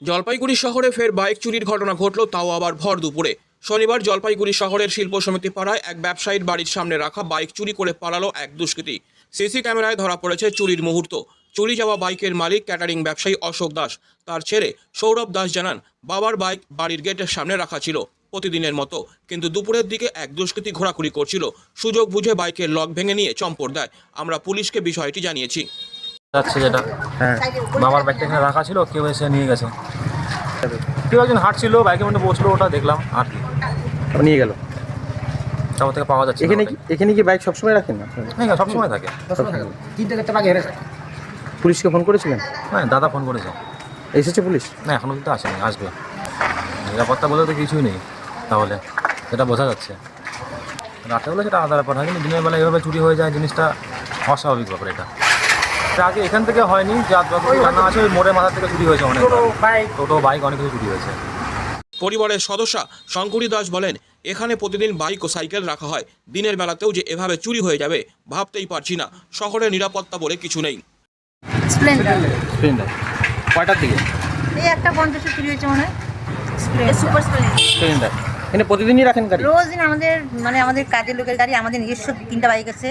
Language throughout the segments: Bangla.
জলপাইগুড়ি শহরে ফের বাইক চুরির ঘটনা ঘটল, তাও আবার ভর দুপুরে। শনিবার জলপাইগুড়ি শহরের শিল্প সমিতি পাড়ায় এক ব্যবসায়ীর বাড়ির সামনে রাখা বাইক চুরি করে পালালো এক দুষ্কৃতী। সিসি ক্যামেরায় ধরা পড়েছে চুরির মুহূর্ত। চুরি যাওয়া বাইকের মালিক, ক্যাটারিং ব্যবসায়ী অশোক দাস। তার ছেলে সৌরভ দাস জানান, বাবার বাইক বাড়ির গেটের সামনে রাখা ছিল প্রতিদিনের মতো, কিন্তু দুপুরের দিকে এক দুষ্কৃতী ঘোরাঘুরি করছিল। সুযোগ বুঝে বাইকের লক ভেঙে নিয়ে চম্পট দেয়। আমরা পুলিশকে বিষয়টি জানিয়েছি। যাচ্ছে যেটা। হ্যাঁ। বাবার বাইকটা এখানে রাখা ছিল কেউ এসে নিয়ে গেছে। কেউ একজন হাঁটছিল বাইকের মধ্যে বসল ওটা দেখলাম আর কি নিয়ে গেল। তারপর থেকে পাওয়া যাচ্ছে এখানে কি। এখানে কি বাইক সবসময় রাখেন না? হ্যাঁ সবসময় থাকে। তিনটে চারটে বাঘ হেরেছে পুলিশকে ফোন করেছিলেন? হ্যাঁ দাদা ফোন করেছে। এসেছে পুলিশ? না এখনও কিন্তু আসেনি আসবে। নিরাপত্তা বলে তো কিছুই নেই তাহলে। সেটা বোঝা যাচ্ছে। রাতে হলে সেটা আলাদা ব্যাপার হয় কিন্তু দিনের বেলা এভাবে চুরি হয়ে যায় জিনিসটা অস্বাভাবিক ব্যাপার এটা। আগে এখান থেকে হয়নি যা জানা আছে ওই মোড়ের মাথা থেকে চুরি হয়েছে অনেক বাইক। টোটো বাইক অনেক কিছু চুরি হয়েছে। পরিবারের সদস্যা শঙ্করী দাস বলেন এখানে প্রতিদিন বাইক ও সাইকেল রাখা হয়। দিনের বেলাতেও যে এভাবে চুরি হয়ে যাবে ভাবতেই পারছি না। শহরের নিরাপত্তা বলে কিছু নেই। স্প্লেন্ডার। স্প্লেন্ডার। কয়টার দিকে? এই একটা পঞ্চাশে চুরি হয়েছে মনে হয়। Super splendor. স্প্লেন্ডার। এখানে প্রতিদিনই রাখেন গাড়ি? রোজ দিন আমাদের মানে আমাদের কাজের লোকের গাড়ি আমাদের নিজস্ব তিনটা বাইক আছে।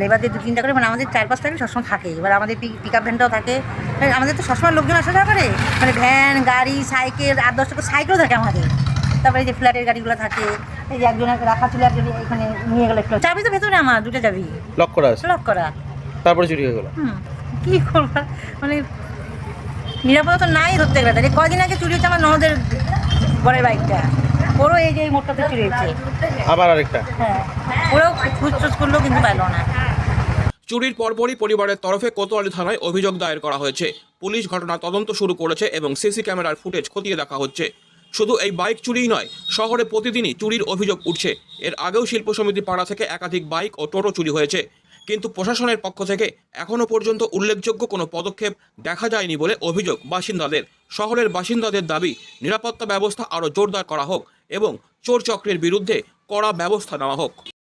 লেবারদের দু তিনটা করে মানে আমাদের চার পাঁচটা গাড়ি সবসময় থাকে। এবার আমাদের পিক আপ ভ্যানটাও থাকে। মানে আমাদের তো সবসময় লোকজন আসা যাওয়া করে। মানে ভ্যান গাড়ি সাইকেল আট দশটা করে সাইকেলও থাকে আমাদের। তারপরে যে ফ্ল্যাটের গাড়িগুলো থাকে এই যে একজন রাখা ছিল একজন এখানে নিয়ে গেলো একটু। চাবি তো ভেতরে আমার দুটো চাবি। লক করা আছে? লক করা। তারপরে চুরি হয়ে গেল। হুম কী করব? মানে নিরাপত্তা তো নাই ধরতে গেলে। কদিন আগে চুরি হচ্ছে আমার ননদের বরের বাইকটা? ওরও এই যে এই মোটটাতে আবার আরেকটা। হ্যাঁ। ওরাও করল কিন্তু পাইলো না। চুরির পরপরই পরিবারের তরফে কোতোয়ালি থানায় অভিযোগ দায়ের করা হয়েছে। পুলিশ ঘটনা তদন্ত শুরু করেছে এবং সিসি ক্যামেরার ফুটেজ খতিয়ে দেখা হচ্ছে। শুধু এই বাইক চুরিই নয় শহরে প্রতিদিনই চুরির অভিযোগ উঠছে। এর আগেও শিল্প সমিতি পাড়া থেকে একাধিক বাইক ও টোটো চুরি হয়েছে। কিন্তু প্রশাসনের পক্ষ থেকে এখনও পর্যন্ত উল্লেখযোগ্য কোনো পদক্ষেপ দেখা যায়নি বলে অভিযোগ বাসিন্দাদের। শহরের বাসিন্দাদের দাবি, নিরাপত্তা ব্যবস্থা আরও জোরদার করা হোক এবং চোর চক্রের বিরুদ্ধে কড়া ব্যবস্থা নেওয়া হোক।